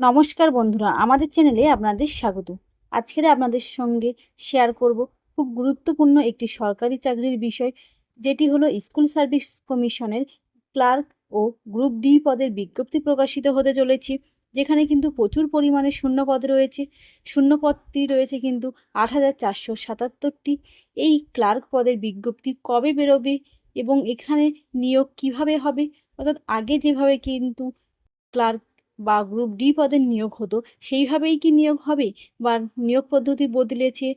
নমস্কার বন্ধুরা, আমাদের চ্যানেলে আপনাদের স্বাগত। আজকের আপনাদের সঙ্গে শেয়ার করব খুব গুরুত্বপূর্ণ একটি সরকারি চাকরির বিষয়, যেটি হলো স্কুল সার্ভিস কমিশনের ক্লার্ক ও গ্রুপ ডি পদের বিজ্ঞপ্তি প্রকাশিত হতে চলেছে, যেখানে কিন্তু প্রচুর পরিমাণে শূন্য পদ রয়েছে। শূন্য পদটি রয়েছে কিন্তু আট হাজার চারশো সাতাত্তরটি। এই ক্লার্ক পদের বিজ্ঞপ্তি কবে বেরোবে এবং এখানে নিয়োগ কীভাবে হবে? অর্থাৎ আগে যেভাবে কিন্তু ক্লার্ক বা গ্রুপ ডি পদের নিয়োগ হতো, সেইভাবেই কি নিয়োগ হবে? বা নিয়োগ পদ্ধতি বদলেছে?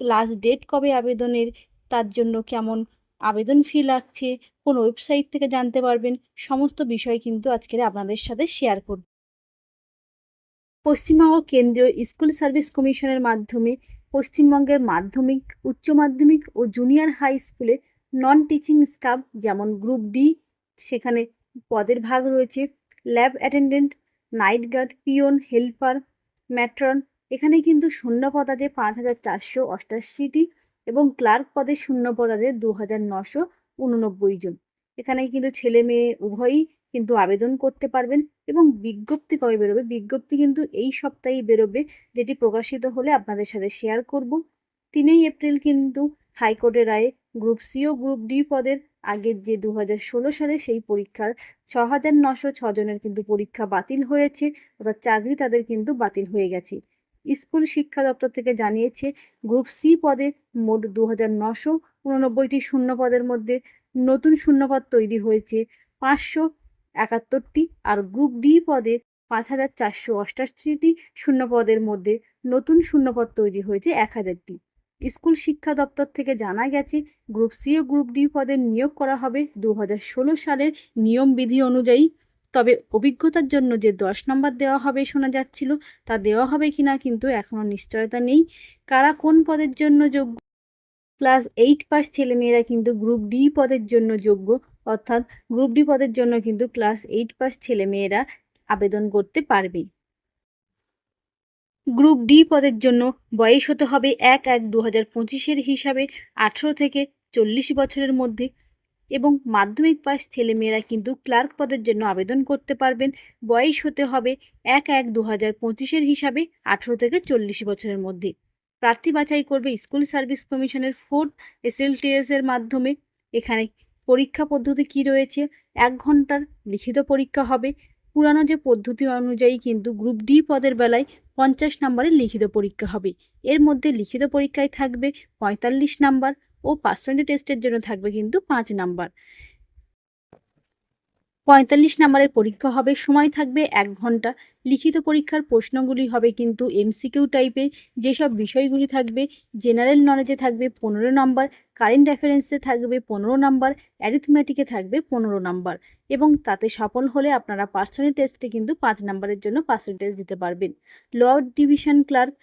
লাস্ট ডেট কবে আবেদনের? তার জন্য কেমন আবেদন ফি লাগছে? কোন ওয়েবসাইট থেকে জানতে পারবেন? সমস্ত বিষয় কিন্তু আজকের আপনাদের সাথে শেয়ার করব। পশ্চিমবঙ্গ কেন্দ্রীয় স্কুল সার্ভিস কমিশনের মাধ্যমে পশ্চিমবঙ্গের মাধ্যমিক, উচ্চ মাধ্যমিক ও জুনিয়র হাই স্কুলে নন টিচিং স্টাফ যেমন গ্রুপ ডি সেখানে পদের ভাগ রয়েছে। Lab attendant night guard peon helper, matron. এখানে কিন্তু শূন্য পদ আছে পাঁচ হাজার চারশো অষ্টাশিটি এবং ক্লার্ক পদে শূন্য পদ আছে দু হাজার নশো উননব্বই জন। এখানে কিন্তু ছেলে মেয়ে উভয়ই কিন্তু আবেদন করতে পারবেন এবং বিজ্ঞপ্তি কবে বেরোবে? বিজ্ঞপ্তি কিন্তু এই সপ্তাহেই বেরোবে, যেটি প্রকাশিত হলে আপনাদের সাথে শেয়ার করব। তিনই এপ্রিল কিন্তু হাইকোর্টের রায়ে, গ্রুপ সি ও গ্রুপ ডি পদের আগের যে দু হাজার ষোলো সালে সেই পরীক্ষার ছ হাজার নশো ছজনের কিন্তু পরীক্ষা বাতিল হয়েছে, অর্থাৎ চাকরি তাদের কিন্তু বাতিল হয়ে গেছে। স্কুল শিক্ষা দপ্তর থেকে জানিয়েছে, গ্রুপ সি পদে মোট দু হাজার নশো উননব্বইটি শূন্য পদের মধ্যে নতুন শূন্যপদ তৈরি হয়েছে পাঁচশো একাত্তরটি আর গ্রুপ ডি পদে পাঁচ হাজার চারশো অষ্টাশিটি শূন্যপদের মধ্যে নতুন শূন্যপদ তৈরি হয়েছে এক হাজারটি স্কুল শিক্ষা দপ্তর থেকে জানা গেছে, গ্রুপ সি ও গ্রুপ ডি পদে নিয়োগ করা হবে দু হাজার ষোলো সালের নিয়ম বিধি অনুযায়ী। তবে অভিজ্ঞতার জন্য যে দশ নম্বর দেওয়া হবে শোনা যাচ্ছিল, তা দেওয়া হবে কি না কিন্তু এখনও নিশ্চয়তা নেই। কারা কোন পদের জন্য যোগ্য? ক্লাস এইট পাস ছেলেমেয়েরা কিন্তু গ্রুপ ডি পদের জন্য যোগ্য, অর্থাৎ গ্রুপ ডি পদের জন্য কিন্তু ক্লাস এইট পাস ছেলেমেয়েরা আবেদন করতে পারবে। গ্রুপ ডি পদের জন্য বয়স হতে হবে এক এক দু হাজার পঁচিশের হিসাবে আঠেরো থেকে চল্লিশ বছরের মধ্যে এবং মাধ্যমিক পাস ছেলেমেয়েরা কিন্তু ক্লার্ক পদের জন্য আবেদন করতে পারবেন। বয়স হতে হবে এক এক দু হাজার পঁচিশের হিসাবে আঠেরো থেকে চল্লিশ বছরের মধ্যে। প্রার্থী বাছাই করবে স্কুল সার্ভিস কমিশনের ফোর্থ এসএলটিএস এর মাধ্যমে। এখানে পরীক্ষা পদ্ধতি কি রয়েছে? এক ঘণ্টার লিখিত পরীক্ষা হবে। পুরানো যে পদ্ধতি অনুযায়ী কিন্তু গ্রুপ ডি পদের বেলায় পঞ্চাশ নম্বরের লিখিত পরীক্ষা হবে। এর মধ্যে লিখিত পরীক্ষায় থাকবে পঁয়তাল্লিশ নাম্বার ও পার্সেন্টেজ টেস্টের জন্য থাকবে কিন্তু পাঁচ নাম্বার। পঁয়তাল্লিশ নাম্বারের পরীক্ষা হবে, সময় থাকবে এক ঘণ্টা। লিখিত পরীক্ষার প্রশ্নগুলি হবে কিন্তু এমসিকিউ টাইপের যেসব বিষয়গুলি থাকবে জেনারেল নলেজে থাকবে পনেরো নাম্বার কারেন্ট অ্যাফেয়ার্সে থাকবে পনেরো নাম্বার অ্যারিথমেটিকে থাকবে পনেরো নাম্বার এবং তাতে সফল হলে আপনারা পার্সোনাল টেস্টে কিন্তু পাঁচ নাম্বারের জন্য পার্সেন্টেজ দিতে পারবেন। লোয়ার ডিভিশন ক্লার্ক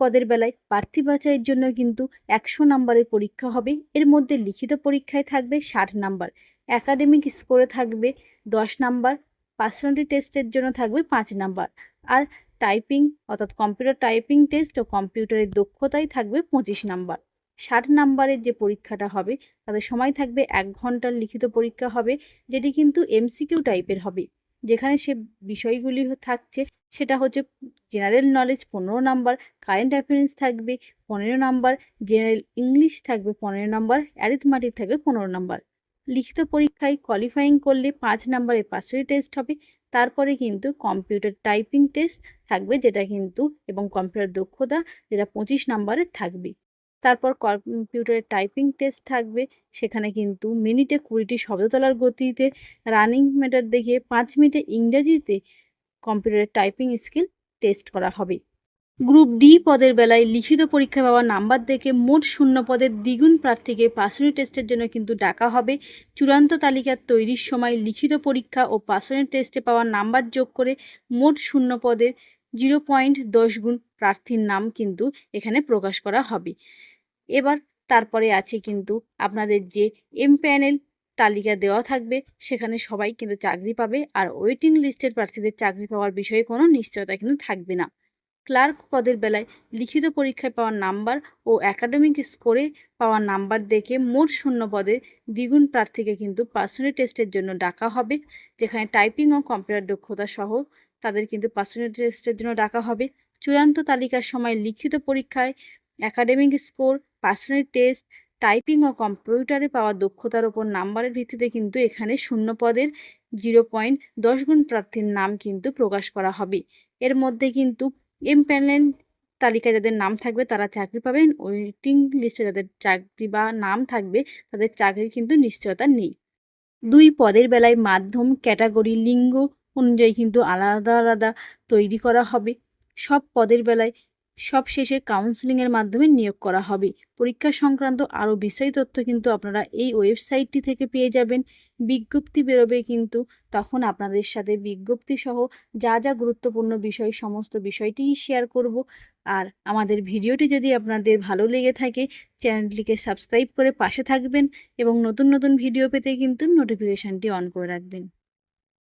পদের বেলায় প্রার্থী বাছাইয়ের জন্য কিন্তু একশো নাম্বারের পরীক্ষা হবে। এর মধ্যে লিখিত পরীক্ষায় থাকবে ষাট নাম্বার অ্যাকাডেমিক স্কোরে থাকবে দশ নাম্বার পার্সোনালিটি টেস্টের জন্য থাকবে পাঁচ নাম্বার আর টাইপিং অর্থাৎ কম্পিউটার টাইপিং টেস্ট ও কম্পিউটারের দক্ষতাই থাকবে পঁচিশ নাম্বার। ষাট নাম্বারের যে পরীক্ষাটা হবে তাদের সময় থাকবে এক ঘণ্টার লিখিত পরীক্ষা হবে, যেটি কিন্তু এমসিকিউ টাইপের হবে। যেখানে সে বিষয়গুলি থাকছে, সেটা হচ্ছে জেনারেল নলেজ পনেরো নাম্বার কারেন্ট অ্যাফেয়ার্স থাকবে পনেরো নাম্বার জেনারেল ইংলিশ থাকবে পনেরো নাম্বার অ্যারিথমেটিক থাকবে পনেরো নাম্বার। লিখিত পরীক্ষায় কোয়ালিফাইং করলে পাঁচ নাম্বারের পার্সোনাল টেস্ট হবে, তারপরে কিন্তু কম্পিউটার টাইপিং টেস্ট থাকবে, যেটা কিন্তু, এবং কম্পিউটার দক্ষতা, যেটা পঁচিশ নাম্বারের থাকবে। তারপর কম্পিউটারের টাইপিং টেস্ট থাকবে। সেখানে কিন্তু মিনিটে কুড়িটি শব্দ তোলার গতিতে রানিং মেটার দেখিয়ে পাঁচ মিনিটে ইংরেজিতে কম্পিউটারের টাইপিং স্কিল টেস্ট করা হবে। গ্রুপ ডি পদের বেলায় লিখিত পরীক্ষা পাওয়া নাম্বার দেখে মোট শূন্য পদের দ্বিগুণ প্রার্থীকে পার্সোনাল টেস্টের জন্য কিন্তু ডাকা হবে। চূড়ান্ত তালিকার তৈরির সময় লিখিত পরীক্ষা ও পার্সোনাল টেস্টে পাওয়া নাম্বার যোগ করে মোট শূন্য পদের জিরো পয়েন্ট দশ গুণ প্রার্থীর নাম কিন্তু এখানে প্রকাশ করা হবে। এবার তারপরে আছে কিন্তু আপনাদের যে এম প্যানেল তালিকা দেওয়া থাকবে, সেখানে সবাই কিন্তু চাকরি পাবে আর ওয়েটিং লিস্টের প্রার্থীদের চাকরি পাওয়ার বিষয়ে কোনো নিশ্চয়তা কিন্তু থাকবে না। ক্লার্ক পদের বেলায় লিখিত পরীক্ষায় পাওয়া নাম্বার ও একাডেমিক স্কোরে পাওয়া নাম্বার দেখে মোট শূন্য পদে দ্বিগুণ প্রার্থীকে কিন্তু পার্সোনাল টেস্টের জন্য ডাকা হবে, যেখানে টাইপিং ও কম্পিউটার দক্ষতা সহ তাদের কিন্তু পার্সোনাল টেস্টের জন্য ডাকা হবে। চূড়ান্ত তালিকার সময় লিখিত পরীক্ষায় academic score personal test typing ও কম্পিউটারে পাওয়া দক্ষতার ওপর নাম্বারের ভিত্তিতে কিন্তু এখানে শূন্য পদের জিরো পয়েন্ট দশ গুণ প্রার্থীর নাম কিন্তু প্রকাশ করা হবে। এর মধ্যে কিন্তু এম প্যানেল তালিকায় যাদের নাম থাকবে তারা চাকরি পাবেন ওয়েটিং লিস্টে যাদের চাকরি বা নাম থাকবে তাদের চাকরির কিন্তু নিশ্চয়তা নেই। দুই পদের বেলায় মাধ্যম ক্যাটাগরি লিঙ্গ অনুযায়ী কিন্তু আলাদা আলাদা তৈরি করা হবে। সব পদের বেলায় সব শেষে কাউন্সিলিংয়ের মাধ্যমে নিয়োগ করা হবে। পরীক্ষা সংক্রান্ত আরও বিষয় তথ্য কিন্তু আপনারা এই ওয়েবসাইটটি থেকে পেয়ে যাবেন। বিজ্ঞপ্তি বেরোবে কিন্তু তখন আপনাদের সাথে বিজ্ঞপ্তি সহ যা যা গুরুত্বপূর্ণ বিষয়, সমস্ত বিষয়টিই শেয়ার করব। আর আমাদের ভিডিওটি যদি আপনাদের ভালো লেগে থাকে, চ্যানেলটিকে সাবস্ক্রাইব করে পাশে থাকবেন এবং নতুন নতুন ভিডিও পেতে কিন্তু নোটিফিকেশানটি অন করে রাখবেন।